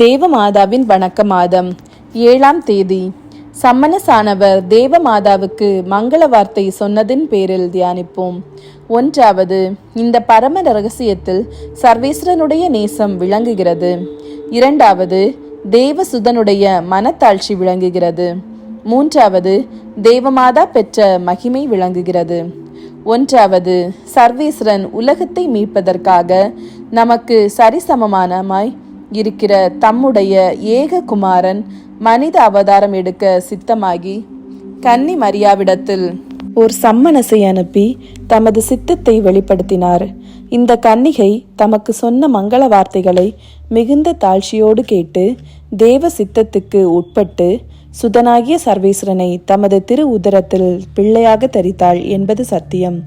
தேவமாதாவின் வணக்க மாதம் ஏழாம் தேதி. சம்மனசானவர் தேவமாதாவுக்கு மங்கள வார்த்தை சொன்னதின் பேரில் தியானிப்போம். ஒன்றாவது இந்த பரம ரகசியத்தில் சர்வேஸ்வரனுடைய நேசம் விளங்குகிறது. இரண்டாவது தேவசுதனுடைய மனத்தாழ்ச்சி விளங்குகிறது. மூன்றாவது தேவமாதா பெற்ற மகிமை விளங்குகிறது. ஒன்றாவது சர்வேஸ்வரன் உலகத்தை மீட்பதற்காக நமக்கு சரிசமமானமாய் இருக்கிற தம்முடைய ஏக குமாரன் மனித அவதாரம் எடுக்க சித்தமாகி கன்னி மரியாவிடத்தில் ஒரு சம்மனசை அனுப்பி தமது சித்தத்தை வெளிப்படுத்தினார். இந்த கன்னிகை தமக்கு சொன்ன மங்கள வார்த்தைகளை மிகுந்த தாழ்ச்சியோடு கேட்டு தேவ சித்தத்துக்கு உட்பட்டு சுதனாகிய சர்வேஸ்வரனை தமது திரு உதரத்தில் பிள்ளையாக தரித்தாள் என்பது சத்தியம்.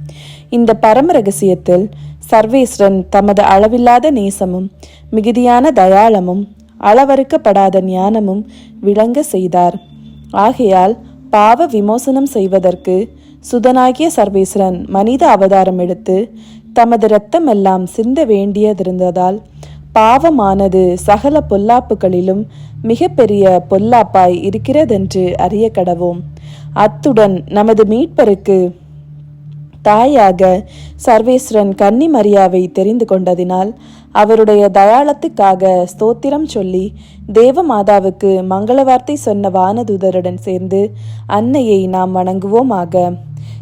இந்த பரம ரகசியத்தில் சர்வேஸ்வரன் தமது அளவில்லாத நேசமும் மிகுதியான தயாளமும் அளவறுக்கப்படாத ஞானமும் விளங்க செய்தார். ஆகையால் பாவ விமோசனம் செய்வதற்கு சுதனாகிய சர்வேஸ்வரன் மனித அவதாரம் எடுத்து தமது இரத்தமெல்லாம் சிந்த வேண்டியதிருந்ததால் பாவமானது சகல பொல்லாப்புகளிலும் மிக பெரிய பொல்லாப்பாய் இருக்கிறதென்று அறிய கடவோம். அத்துடன் நமது மீட்பருக்கு தாயாக சர்வேஸ்வரன் கன்னி மரியாவை தெரிந்து கொண்டதினால் அவருடைய தயாளத்துக்காக ஸ்தோத்திரம் சொல்லி தேவ மாதாவுக்கு சொன்ன வானதூதருடன் சேர்ந்து அன்னையை நாம் வணங்குவோமாக.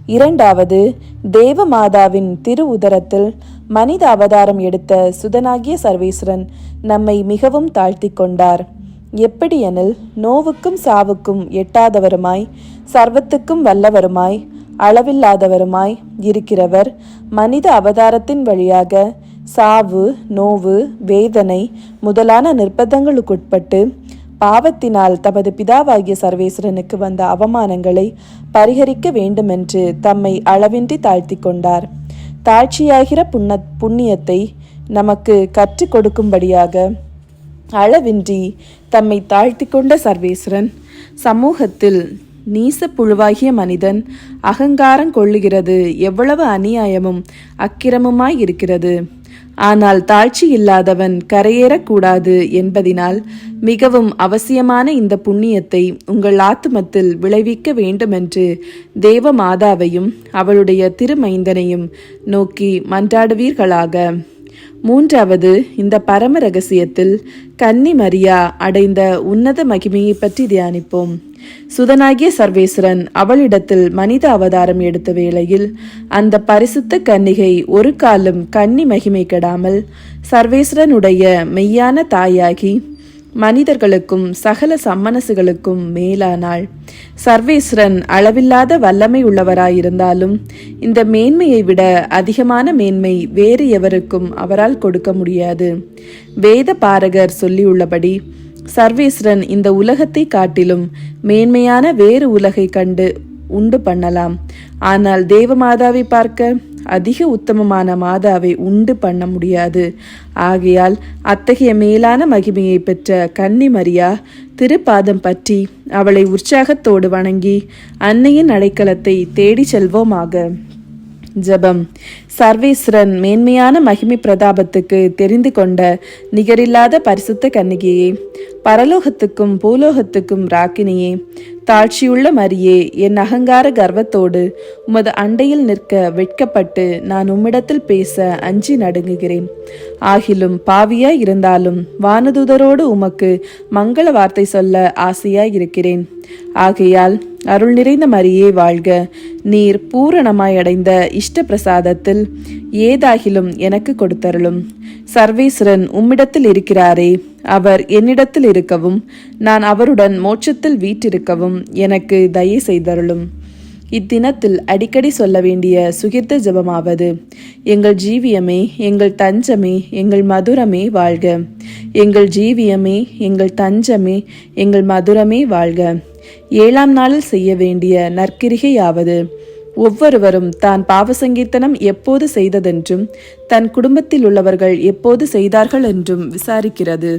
இரண்டாவது தேவ மாதாவின் திரு உதரத்தில் மனித அவதாரம் எடுத்த சுதனாகிய சர்வேஸ்வரன் நம்மை மிகவும் தாழ்த்தி கொண்டார். எப்படியெனில் நோவுக்கும் சாவுக்கும் எட்டாதவருமாய் சர்வத்துக்கும் வல்லவருமாய் அளவில்லாதவருமாய் இருக்கிறவர் மனித அவதாரத்தின் வழியாக சாவு நோவு வேதனை முதலான நிர்பந்தங்களுக்குட்பட்டு பாவத்தினால் தமது பிதாவாகிய சர்வேஸ்வரனுக்கு வந்த அவமானங்களை பரிகரிக்க வேண்டுமென்று தம்மை அளவின்றி தாழ்த்தி கொண்டார். தாழ்ச்சியாகிற புண்ண புண்ணியத்தை நமக்கு கற்றுக் கொடுக்கும்படியாக அளவின்றி தம்மை தாழ்த்தி கொண்ட சர்வேஸ்வரன் சமூகத்தில் நீசப்புழுவாகிய மனிதன் அகங்காரம் கொள்ளுகிறது எவ்வளவு அநியாயமும் அக்கிரமுமாய் இருக்கிறது. ஆனால் தாழ்ச்சி இல்லாதவன் கரையேறக்கூடாது என்பதினால் மிகவும் அவசியமான இந்த புண்ணியத்தை உங்கள் ஆத்துமத்தில் விளைவிக்க வேண்டுமென்று தேவ மாதாவையும் அவளுடைய திருமைந்தனையும் நோக்கி மன்றாடுவீர்களாக. மூன்றாவது இந்த பரம ரகசியத்தில் கன்னி மரியா அடைந்த உன்னத மகிமையை பற்றி தியானிப்போம். சுதனாகிய சர்வேஸ்வரன் அவளிடத்தில் மனித அவதாரம் எடுத்த வேளையில் அந்த பரிசுத்த கன்னிகை ஒரு காலம் கன்னி மகிமை கெடாமல் சர்வேஸ்வரனுடைய மெய்யான தாயாகி மனிதர்களுக்கும் சகல சம்மனசுகளுக்கும் மேலானாள். சர்வேஸ்வரன் அளவில்லாத வல்லமை உள்ளவராயிருந்தாலும் இந்த மேன்மையை விட அதிகமான மேன்மை வேறு எவருக்கும் அவரால் கொடுக்க முடியாது. வேத பாரகர் சொல்லியுள்ளபடி சர்வேஸ்வரன் இந்த உலகத்தை காட்டிலும் மேன்மையான வேறு உலகை கண்டு உண்டு பண்ணலாம். ஆனால் தேவ மாதாவை பார்க்க அதிக உத்தமமான மாதாவை உண்டு பண்ண முடியாது. ஆகையால் அத்தகைய மேலான மகிமையை பெற்ற கன்னி மரியா திருப்பாதம் பற்றி அவளை உற்சாகத்தோடு வணங்கி அன்னையின் அடைக்கலத்தை தேடி செல்வோமாக. ஜபம். சர்வேஸ்வரன் மேன்மையான மகிமை பிரதாபத்துக்கு தெரிந்து கொண்ட நிகரில்லாத பரிசுத்த கன்னிகையே பரலோகத்துக்கும் பூலோகத்துக்கும் ராக்கினியே தாழ்ச்சியுள்ள மரியே என் அகங்கார கர்வத்தோடு உமது அண்டையில் நிற்க வெட்கப்பட்டு நான் உம்மிடத்தில் பேச அஞ்சி நடுங்குகிறேன். ஆகிலும் பாவியாய் இருந்தாலும் வானதூதரோடு உமக்கு மங்கள வார்த்தை சொல்ல ஆசையாய் இருக்கிறேன் ஆகையால் அருள் நிறைந்த மரியே வாழ்க. நீர் பூரணமாய் அடைந்த இஷ்ட பிரசாதத்தில் ஏதாகிலும் எனக்கு கொடுத்தருளும். சர்வேஸ்வரன் உம்மிடத்தில் இருக்கிறாரே. அவர் என்னிடத்தில் இருக்கவும் நான் அவருடன் மோட்சத்தில் வீற்றிருக்கவும் எனக்கு தயை செய்தருளும். இத்தினத்தில் அடிக்கடி சொல்ல வேண்டிய சுகிர்த்த ஜபமாவது எங்கள் ஜீவியமே எங்கள் தஞ்சமே எங்கள் மதுரமே வாழ்க. எங்கள் ஜீவியமே எங்கள் தஞ்சமே எங்கள் மதுரமே வாழ்க. ஏழாம் நாளில் செய்ய வேண்டிய நற்கிரிகையாவது ஒவ்வொருவரும் தான் பாவசங்கீர்த்தனம் எப்போது செய்ததென்றும் தன் குடும்பத்தில் உள்ளவர்கள் எப்போது செய்தார்கள் என்றும் விசாரிக்கிறது.